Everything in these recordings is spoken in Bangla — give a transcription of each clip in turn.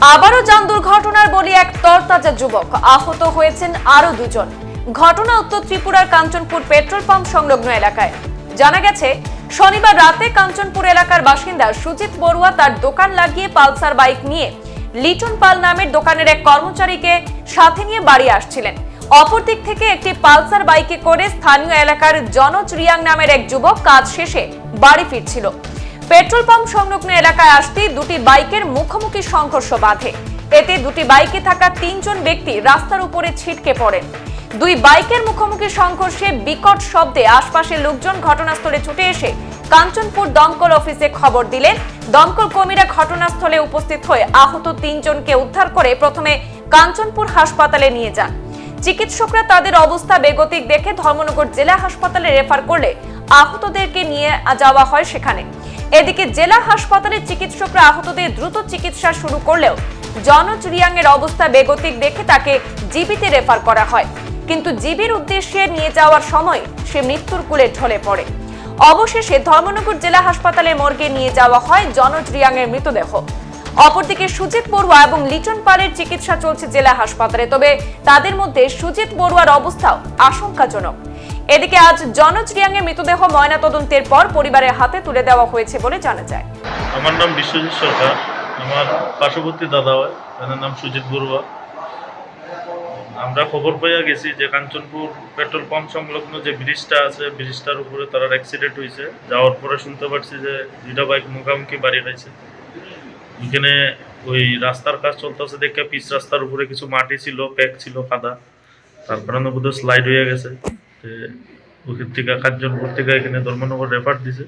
আবারও যান দুর্ঘটনার বলি এক তরতাজা যুবক। আহত হয়েছেন আরও দুজন। ঘটনা উত্তর ত্রিপুরার কাঞ্চনপুর পেট্রোল পাম্প সংলগ্ন এলাকায়। জানা গেছে, শনিবার রাতে কাঞ্চনপুর এলাকার বাসিন্দা সুজিত বড়ুয়া তার দোকান লাগিয়ে পালসার বাইক নিয়ে লিটন পাল নামের দোকানের এক কর্মচারীকে সাথে নিয়ে বাড়ি আসছিলেন। অপরদিক থেকে একটি পালসার বাইকে করে স্থানীয় এলাকার জনজ রিয়াং নামের এক যুবক কাজ শেষে বাড়ি ফিরছিল। পেট্রোল পাম্প সংলগ্ন এলাকায় আসতেই দুটি বাইকের মুখোমুখি সংঘর্ষ বাধে। এতে দুটি বাইকে থাকা তিনজন ব্যক্তি রাস্তার উপরে ছিটকে পড়েন। দুই বাইকের মুখোমুখি সংঘর্ষে বিকট শব্দে আশপাশের লোকজন ঘটনাস্থলে ছুটে এসে কাঞ্চনপুর দমকল অফিসে খবর দিলেন। দমকল কর্মীরা ঘটনাস্থলে উপস্থিত হয়ে আহত তিনজনকে উদ্ধার করে প্রথমে কাঞ্চনপুর হাসপাতালে নিয়ে যান। চিকিৎসকরা তাদের অবস্থা বেগতিক দেখে ধর্মনগর জেলা হাসপাতালে রেফার করলে আহতদেরকে নিয়ে যাওয়া হয় সেখানে। এদিকে জেলা হাসপাতালের চিকিৎসকরা আহতদের দ্রুত চিকিৎসা শুরু করলেও জনজ রিয়াং এর অবস্থা বেগতিক দেখে তাকে জিবিতে রেফার করা হয়। কিন্তু জিবির উদ্দেশ্যে নিয়ে যাওয়ার সময় সে মৃত্যুর কুলে ঢলে পড়ে। অবশেষে ধর্মনগর জেলা হাসপাতালে মর্গে নিয়ে যাওয়া হয় জনজ রিয়াং মৃতদেহ। অপরদিকে সুজিত বড়ুয়া এবং লিটন পালের চিকিৎসা চলছে জেলা হাসপাতালে, তবে তাদের মধ্যে সুজিত বড়ুয়ার অবস্থাও আশঙ্কাজনক। এদিকে আজ জনজ রিয়াং এর মৃতদেহ ময়নাতদন্তের পর পরিবারের হাতে তুলে দেওয়া হয়েছে বলে জানা যায়। আমার নাম বিশ্বজিৎ সরকার, আমার পার্শ্ববর্তী দাদা হয় তাদের নাম সুজিত বড়ুয়া। আমরা খবর পাইয়া গেছি যে কাঞ্চনপুর পেট্রোল পাম্প সংলগ্ন যে ব্রিজটা আছে, ব্রিজটার উপরে তার অ্যাক্সিডেন্ট হয়েছে। যাওয়ার পরে শুনতে পারছি যে দুইটা বাইক মুখামুখি বাড়ি খাইছে ওইখানে ওই রাস্তার কাজ চলতেছে দেখে পিচ রাস্তার উপরে কিছু মাটি ছিল, প্যাক ছিল, কাদা। তার কারণে বোধহয় স্লাইড হয়ে গেছে। ওখান থেকে কাঞ্চনপুর থেকে এখানে ধর্মনগর রেফার দিছে।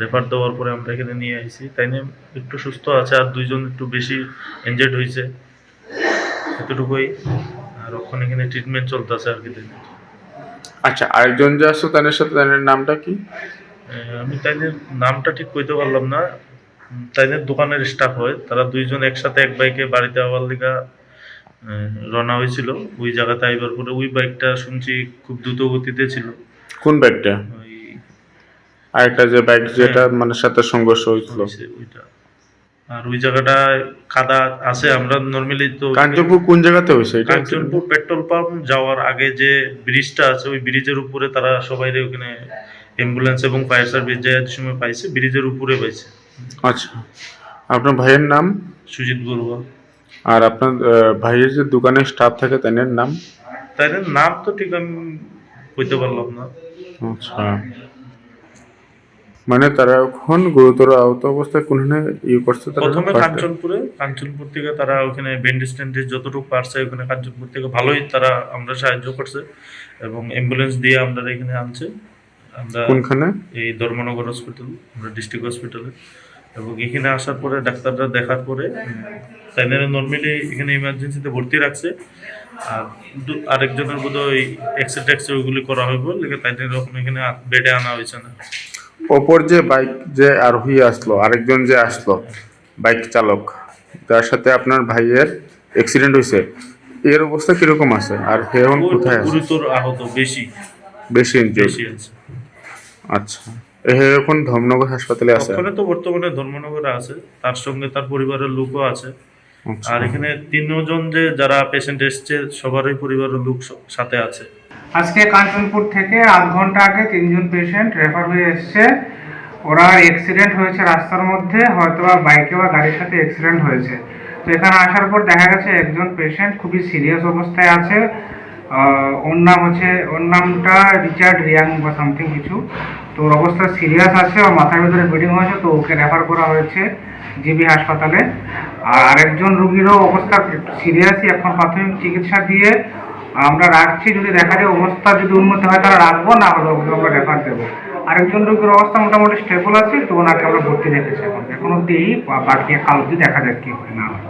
রেফার দেওয়ার পরে আমরা এখানে নিয়ে আসি তাই নিয়ে একটু সুস্থ আছে আর দুইজন একটু বেশি এনজয়েড হয়েছে এতটুকুই। আর ওখানে এখানে ট্রিটমেন্ট চলতেছে আর কি আচ্ছা আরেকজন যে আসছো তাদের সাথে তাদের নামটা কি? আমি তাইনের নামটা ঠিক কইতে পারলাম না। তাইনের দোকানের স্টাফ হয়। তারা দুইজন একসাথে এক বাইকে বাড়িতে আবার লিগা রওনা হয়েছিল। ওই জায়গাতে আইবার পরে ওই বাইকটা শুনছি খুব দ্রুত গতিতে ছিল। কোন বাইকটা ওই আরেকটা যে বাইক যেটা হ্যাঁ। মানে সাথে সংঘর্ষ হয়েছিল। ওইটা। আর ওই জায়গাটায় কাদা আছে আমরা নর্মালি তো কাঞ্চনপুর কোন জায়গাতে হয়েছে এটা? কাঞ্চনপুর পেট্রোল পাম্প যাওয়ার আগে যে ব্রিজটা আছে ওই ব্রিজের উপরে তারা সবাই ওখানে অ্যাম্বুলেন্স এবং ফায়ার সার্ভিস যে সময় পাইছে ব্রিজের উপরে পাইছে। আচ্ছা। আপনার ভাইয়ের নাম? সুজিত বড়ুয়া। আর আপনার ভাইয়ের যে দোকানের স্টাফ থাকে তাদের নাম? তাদের নাম তো ঠিক আমি কইতে পারলাম না। আচ্ছা। মানে তারা এখন গুরুতর আহত অবস্থায় কোনখানে ইয়ে করছে তারা? প্রথমে কাঞ্চনপুরে কাঞ্চনপুর থেকে তারা ওখানে ব্যান্ডেজ ট্যান্ডেজ যতটুকু পারছে ওখানে কাঞ্চনপুর থেকে ভালোই তারা আমরা সাহায্য করছে এবং অ্যাম্বুলেন্স দিয়ে আমরা এখানে আনছে। আমরা কোনখানে? এই ধর্মনগর হসপিটাল আমরা ডিস্ট্রিক্ট হসপিটালে এবং এখানে আসার পরে ডাক্তাররা দেখার পরে তাইনারা নর্মালি এখানে ইমার্জেন্সিতে ভর্তি রাখছে। আর আরেকজনের বোধ হয় এক্সরে টেক্সরে ওইগুলি করা হইব লেগে তাইনের এরকম এখানে বেডে আনা হয়েছে না। অপর যে বাইক যে আরোহী আসলো আরেকজন যে আসলো বাইক চালক তার সাথে আপনার ভাইয়ের অ্যাক্সিডেন্ট হয়েছে। এর অবস্থা কীরকম আছে? আর হে এখন কোথায় আছে? গুরুতর আহত বেশি। বেশি ইনজুরি বেশি আছে। আচ্ছা। হে এখন ধর্মনগর হাসপাতালে আছে? ওখানে তো বর্তমানে ধর্মনগরে আছে তার সঙ্গে তার পরিবারের লোকও আছে। আর এখানে তিনজন যে যারা পেশেন্ট এসছে সবারই পরিবারের লোক সাথে আছে। আজকে কাঞ্চনপুর থেকে আধ ঘণ্টা আগে তিনজন পেশেন্ট রেফার হয়ে এসছে। ওরা অ্যাক্সিডেন্ট হয়েছে রাস্তার মধ্যে হয়তো বা বাইকে বা গাড়ির সাথে অ্যাক্সিডেন্ট হয়েছে। তো এখানে আসার পর দেখা গেছে একজন পেশেন্ট খুবই সিরিয়াস অবস্থায় আছে। ওর নাম হচ্ছে, ওর নামটা রিচার্ড রিয়াং বা সামথিং কিছু। তো ওর অবস্থা সিরিয়াস আছে, ওর মাথার ভিতরে ব্লিডিং হয়েছে, তো ওকে রেফার করা হয়েছে জিবি হাসপাতালে। আর আরেকজন রুগীরও অবস্থা সিরিয়াসই এখন প্রাথমিক চিকিৎসা দিয়ে আমরা রাখছি, যদি দেখা যায় অবস্থা যদি উন্নতি হয়, তাহলে রাখব, না হলে ওকে আমরা রেফার দেবো। আরেকজন রোগীর অবস্থা মোটামুটি স্টেবল আছে, তো ওনাকে আমরা ভর্তি রেখেছি এখন। এখন অব্দি বাকি কাল অব্দি দেখা যাক কি হয়, না হয়।